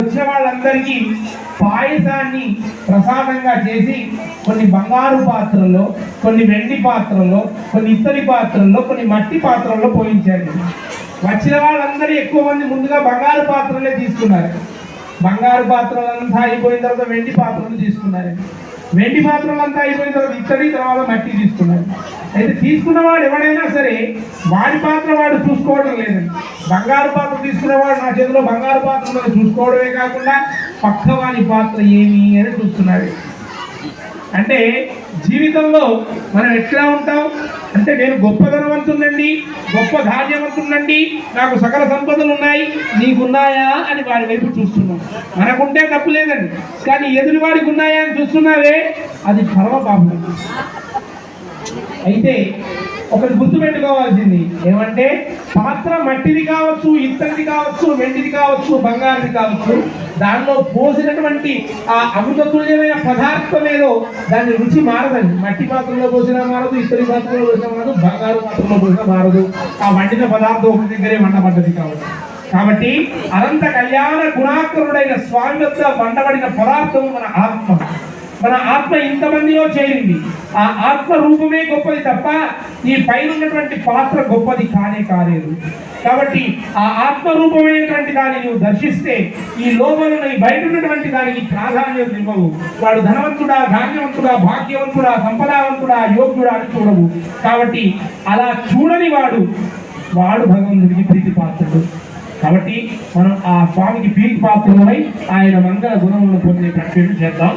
వచ్చిన వాళ్ళందరికీ పాయసాన్ని ప్రసాదంగా చేసి కొన్ని బంగారు పాత్రల్లో కొన్ని వెండి పాత్రల్లో కొన్ని ఇత్తడి పాత్రల్లో కొన్ని మట్టి పాత్రల్లో పోయించారు. వచ్చిన వాళ్ళందరూ ఎక్కువ మంది ముందుగా బంగారు పాత్రలే తీసుకున్నారు. బంగారు పాత్రలంతా అయిపోయిన తర్వాత వెండి పాత్రలు తీసుకున్నారు. వెండి పాత్రలంతా అయిపోయిన తర్వాత ఇత్తడి తర్వాత మట్టి తీసుకున్నారు. అయితే తీసుకున్నవాడు ఎవడైనా సరే వాడి పాత్ర వాడు చూసుకోవడం లేదండి బంగారు పాత్ర తీసుకున్నవాడు నా చేతిలో బంగారు పాత్ర చూసుకోవడమే కాకుండా పక్క వాని పాత్ర ఏమి అని చూస్తున్నాడు. అంటే జీవితంలో మనం ఎట్లా ఉంటాం? అంటే నేను గొప్ప ధనవంతుండండి గొప్ప ధాన్యవంతుండండి నాకు సకల సంపదలు ఉన్నాయి నీకున్నాయా అని వారి వైపు చూస్తున్నాం. మనకుంటే తప్పు లేదండి కానీ ఎదురు వాడికి ఉన్నాయా అని చూస్తున్నావే అది పరమ పాపం అయితే ఒకటి గుర్తుపెట్టుకోవాల్సింది. ఏమంటే పాత్ర మట్టిది కావచ్చు ఇత్తడిది కావచ్చు వెండిది కావచ్చు బంగారుది కావచ్చు దానిలో పోసినటువంటి ఆ అమృతతుల్యమైన పదార్థం ఏదో దాని రుచి మారదండి. మట్టి పాత్రలో పోసినా మారదు ఇత్తడి పాత్రలో పోసినా మారదు బంగారు పాత్రలో పోసినా మారదు. ఆ వండిన పదార్థం ఒక దగ్గరే వండబడ్డది కావచ్చు కాబట్టి అనంత కళ్యాణ గుణాకరుడైన స్వామి వద్ద వండబడిన పదార్థం మన ఆత్మ. మన ఆత్మ ఇంతమందిలో చేరింది. ఆ ఆత్మ రూపమే గొప్పది తప్ప ఈ పైన ఉన్నటువంటి పాత్ర గొప్పది కానే కాలేదు. కాబట్టి ఆ ఆత్మ రూపమైనటువంటి దాన్ని నువ్వు దర్శిస్తే ఈ లోపల ఈ బయట ఉన్నటువంటి దానికి ప్రాధాన్యత ఇవ్వవు. వాడు ధనవంతుడా ధాన్యవంతుడా భాగ్యవంతుడా సంపదావంతుడా యోగ్యుడా అని చూడవు. కాబట్టి అలా చూడని వాడు వాడు భగవంతుడికి ప్రీతి పాత్రుడు. కాబట్టి మనం ఆ స్వామికి ప్రీతి పాత్రమై ఆయన మంగళ గుణములను పొందే ప్రక్రియను చేద్దాం.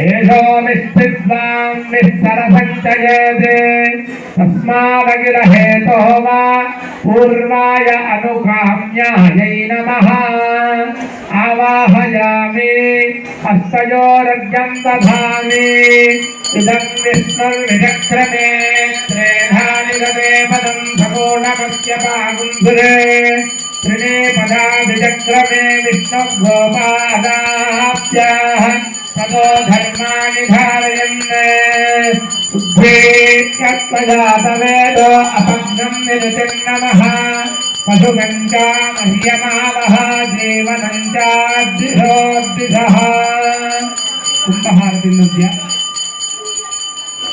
ఏషో విష్టిద్వాం విస్తరసంచయేతే తస్మాదఖిల హేతో వా పూర్వాయ అనుకామ్యాయై నమః ఆవాహయామి హస్తయోరగ్యం దధామి ఇదం విష్ణుర్విచక్రమే త్రేధాని గదే పదం సగోణమస్య పాగుంధురే త్రినే పదాభిచక్రమే విష్ణుగోపాదాప్యాः ततो धर्माणि धारयन् उद्भेत्यत्वजातवेदो अपग्नम् निरतिम् नमः पशुकम् च मह्यमावः जीवनम् चाद्विषोद्विषः कुम्भहारतिन्दुभ्य